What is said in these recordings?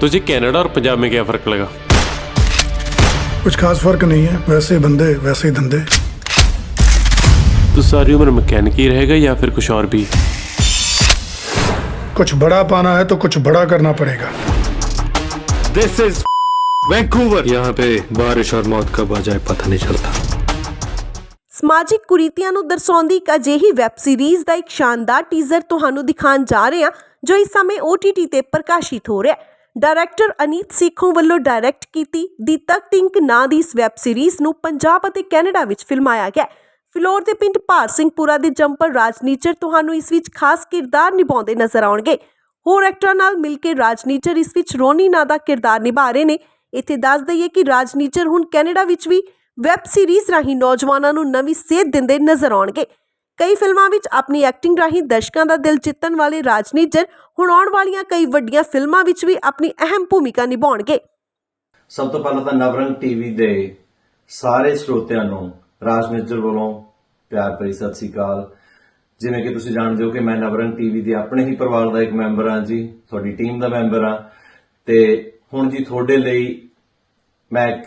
तुझे कनाडा और पंजाब में क्या फ़र्क लगा कुछ खास फर्क नहीं है वैसे बंदे वैसे ही धंधे तू सारी उम्र मैकेनिक ही रहेगा या फिर कुछ और भी कुछ बड़ा पाना है तो कुछ बड़ा करना पड़ेगा दिस इज वैंकूवर यहाँ पे बारिश और मौत कब आ जाए पता नहीं चलता ਸਮਾਜਿਕ ਕੁਰੀਤੀਆਂ ਨੂੰ ਦਰਸਾਉਂਦੀ ਇੱਕ ਅਜਿਹੀ ਵੈਬ ਸੀਰੀਜ਼ ਦਾ ਇੱਕ ਸ਼ਾਨਦਾਰ ਟੀਜ਼ਰ ਤੁਹਾਨੂੰ ਦਿਖਾਉਣ ਜਾ ਰਹੇ ਹਾਂ ਜੋ ਇਸ ਸਮੇਂ OTT ਤੇ ਪ੍ਰਕਾਸ਼ਿਤ ਹੋ ਰਿਹਾ ਹੈ ਡਾਇਰੈਕਟਰ ਅਨੀਤ ਸੇਖੋਂ ਵੱਲੋਂ ਡਾਇਰੈਕਟ ਕੀਤੀ ਦੀਤਾ ਟਿੰਕ ਨਾਂ ਦੀ ਇਸ ਵੈਬ ਸੀਰੀਜ਼ ਨੂੰ ਪੰਜਾਬ ਅਤੇ ਕੈਨੇਡਾ ਵਿੱਚ ਫਿਲਮਾਇਆ ਗਿਆ ਫਿਲੌਰ ਦੇ ਪਿੰਡ ਭਾਰ ਸਿੰਘਪੁਰਾ ਦੇ ਜੰਪਰ ਰਾਜਨੀਚਰ ਤੁਹਾਨੂੰ ਇਸ ਵਿੱਚ ਖਾਸ ਕਿਰਦਾਰ ਨਿਭਾਉਂਦੇ ਨਜ਼ਰ ਆਉਣਗੇ। ਹੋਰ ਐਕਟਰਾਂ ਨਾਲ ਮਿਲ ਕੇ ਰਾਜਨੀਚਰ ਇਸ ਵਿੱਚ ਰੋਨੀ ਨਾਂ ਦਾ ਕਿਰਦਾਰ ਨਿਭਾ ਰਹੇ ਨੇ। ਇੱਥੇ ਦੱਸ ਦਈਏ ਕਿ ਰਾਜਨੀਚਰ ਹੁਣ ਕੈਨੇਡਾ ਵਿੱਚ ਵੀ ਵੈਬ ਸੀਰੀਜ਼ ਰਾਹੀਂ ਨੌਜਵਾਨਾਂ ਨੂੰ ਨਵੀਂ ਸੇਧ ਦਿੰਦੇ ਨਜ਼ਰ ਆਉਣਗੇ। ਕਈ ਫਿਲਮਾਂ ਵਿੱਚ ਆਪਣੀ ਐਕਟਿੰਗ ਰਾਹੀਂ ਦਰਸ਼ਕਾਂ ਦਾ ਦਿਲ ਜਿੱਤਣ ਵਾਲੇ ਰਾਜਨੀਚਰ ਹੁਣ ਆਉਣ ਵਾਲੀਆਂ ਕਈ ਵੱਡੀਆਂ ਫਿਲਮਾਂ ਵਿੱਚ ਵੀ ਆਪਣੀ ਅਹਿਮ ਭੂਮਿਕਾ ਨਿਭਾਉਣਗੇ। ਸਭ ਤੋਂ ਪਹਿਲਾਂ ਤਾਂ ਨਵਰੰਗ ਟੀਵੀ ਦੇ ਸਾਰੇ ਸਰੋਤਿਆਂ ਨੂੰ ਰਾਜਨਿਤਰ ਵੱਲੋਂ ਪਿਆਰ ਭਰੀ ਸਤਿ ਸ੍ਰੀ ਅਕਾਲ। ਜਿਵੇਂ ਕਿ ਤੁਸੀਂ ਜਾਣਦੇ ਹੋ ਕਿ ਮੈਂ ਨਵਰੰਗ ਟੀਵੀ ਦੇ ਆਪਣੇ ਹੀ ਪਰਿਵਾਰ ਦਾ ਇੱਕ ਮੈਂਬਰ ਹਾਂ ਜੀ, ਤੁਹਾਡੀ ਟੀਮ ਦਾ ਮੈਂਬਰ ਹਾਂ। ਤੇ ਹੁਣ ਜੀ ਤੁਹਾਡੇ ਲਈ ਮੈਂ ਇੱਕ,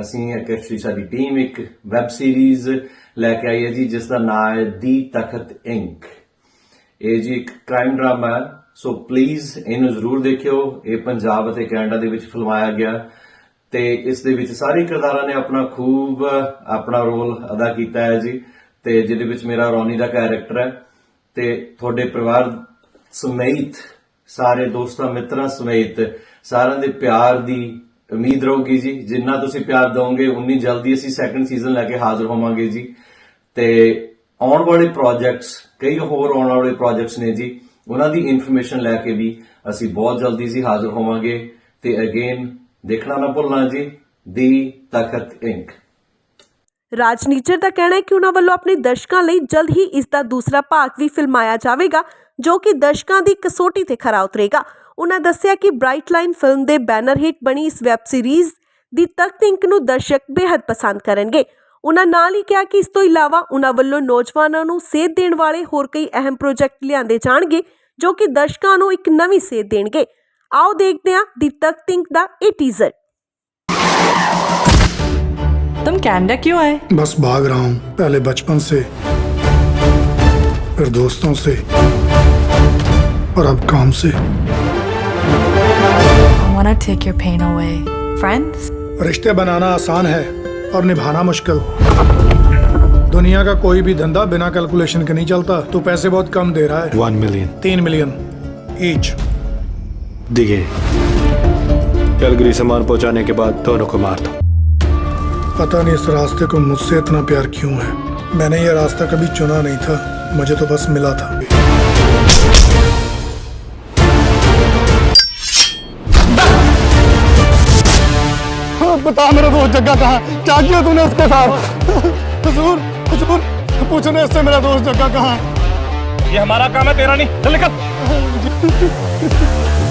ਅਸੀਂ ਇੱਕ ਐਕਚੁਅਲੀ ਸਾਡੀ ਟੀਮ ਇੱਕ ਵੈਬ ਸੀਰੀਜ਼ ਲੈ ਕੇ ਆਈ ਹੈ ਜੀ, ਜਿਸ ਦਾ ਨਾਮ ਹੈ ਦੀ ਤਖਤ ਇੰਕ। ਇਹ ਜੀ ਇੱਕ ਕ੍ਰਾਈਮ ਡਰਾਮਾ ਹੈ, ਸੋ ਪਲੀਜ਼ ਇਹਨੂੰ ਜ਼ਰੂਰ ਦੇਖਿਓ। ਇਹ ਪੰਜਾਬ ਅਤੇ ਕੈਨੇਡਾ ਦੇ ਵਿੱਚ ਫਿਲਮਾਇਆ ਗਿਆ। ਤੇ ਇਸ ਦੇ ਵਿੱਚ ਸਾਰੇ ਕਿਰਦਾਰਾਂ ਨੇ ਆਪਣਾ ਖੂਬ, ਆਪਣਾ ਰੋਲ ਅਦਾ ਕੀਤਾ ਹੈ ਜੀ। ਤੇ ਜਿਹਦੇ ਵਿੱਚ ਮੇਰਾ ਰੌਨੀ ਦਾ ਕੈਰੈਕਟਰ ਹੈ। ਤੇ ਤੁਹਾਡੇ ਪਰਿਵਾਰ ਸਮੇਤ, ਸਾਰੇ ਦੋਸਤਾਂ, ਮਿੱਤਰਾਂ ਸਮੇਤ, ਸਾਰਿਆਂ ਦੇ ਪਿਆਰ ਦੀ ਉਮੀਦ ਰਹੂਗੀ ਜੀ। ਜਿੰਨਾ ਤੁਸੀਂ ਪਿਆਰ ਦਿਓਗੇ, ਉਨੀ ਜਲਦੀ ਅਸੀਂ ਸੈਕੰਡ ਸੀਜ਼ਨ ਲੈ ਕੇ ਹਾਜ਼ਰ ਹੋਵਾਂਗੇ ਜੀ। ਤੇ ਆਉਣ ਵਾਲੇ ਪ੍ਰੋਜੈਕਟਸ ਕਈ ਹੋਰ ਆਉਣ ਵਾਲੇ ਪ੍ਰੋਜੈਕਟਸ ਨੇ ਜੀ। ਉਹਨਾਂ ਦੀ ਇਨਫੋਰਮੇਸ਼ਨ ਲੈ ਕੇ ਵੀ ਅਸੀਂ ਬਹੁਤ ਜਲਦੀ ਸੀ ਹਾਜ਼ਰ ਹੋਵਾਂਗੇ। ਤੇ ਅਗੇਨ ਦੇਖਣਾ ਨਾ ਭੁੱਲਣਾ ਜੀ, ਦੀ ਤਖਤ ਇੰਕ ਰਾਜਨੀਚਰ ਦਾ ਕਹਿਣਾ ਹੈ ਕਿ ਉਹਨਾਂ ਵੱਲੋਂ ਆਪਣੇ ਦਰਸ਼ਕਾਂ ਲਈ ਜਲਦ ਹੀ ਇਸ ਦਾ ਦੂਸਰਾ ਭਾਗ ਵੀ ਫਿਲਮਾਇਆ ਜਾਵੇਗਾ, ਜੋ ਕਿ ਦਰਸ਼ਕਾਂ ਦੀ ਕਸੋਟੀ ਤੇ ਖਰਾ ਉਤਰੇਗਾ। ਉਹਨਾਂ ਦੱਸਿਆ ਕਿ ਬ੍ਰਾਈਟ ਲਾਈਨ ਫਿਲਮ ਦੇ ਬੈਨਰ ਹੇਠ ਬਣੀ ਇਸ ਵੈਬ ਸੀਰੀਜ਼ ਦੀ ਤਖਤ ਇੰਕ ਨੂੰ ਦਰਸ਼ਕ ਬੇहद ਪਸੰਦ ਕਰਨਗੇ। ਉਹਨਾਂ ਨਾਲ ਹੀ ਕਿਹਾ ਕਿ ਇਸ ਤੋਂ ਇਲਾਵਾ ਉਹਨਾਂ ਵੱਲੋਂ ਨੌਜਵਾਨਾਂ ਨੂੰ ਸੇਧ ਦੇਣ ਵਾਲੇ ਹੋਰ ਕਈ ਅਹਿਮ ਪ੍ਰੋਜੈਕਟ ਲਿਆਂਦੇ ਜਾਣਗੇ ਜੋ ਕਿ ਦਰਸ਼ਕਾਂ ਨੂੰ ਇੱਕ ਨਵੀਂ ਸੇਧ ਦੇਣਗੇ। ਆਓ ਦੇਖਦੇ ਹਾਂ ਦੀ ਤਖਤ ਇੰਕ ਦਾ ਇਹ ਟੀਜ਼ਰ तुम कनाडा क्यों आए बस भाग रहा हूँ पहले बचपन से फिर दोस्तों से और अब काम से want to take your pain away. Friends? रिश्ते बनाना आसान है और निभाना मुश्किल। दुनिया का कोई भी धंधा बिना कैलकुलेशन के नहीं चलता तू पैसे बहुत कम दे रहा है। वन मिलियन तीन मिलियन ईच दिए कैलगरी सामान पहुँचाने के बाद दोनों को मार दो। पता नहीं इस रास्ते को मुझसे इतना प्यार क्यों है। मैंने ये रास्ता कभी चुना नहीं था मुझे तो बस मिला था। बता मेरे दोस्त जग्गा कहाँ? क्या किया तूने उसके साथ? हजूर हजूर पूछने इससे मेरा दोस्त जग्गा कहाँ? ये हमारा काम है तेरा नहीं चल निकल।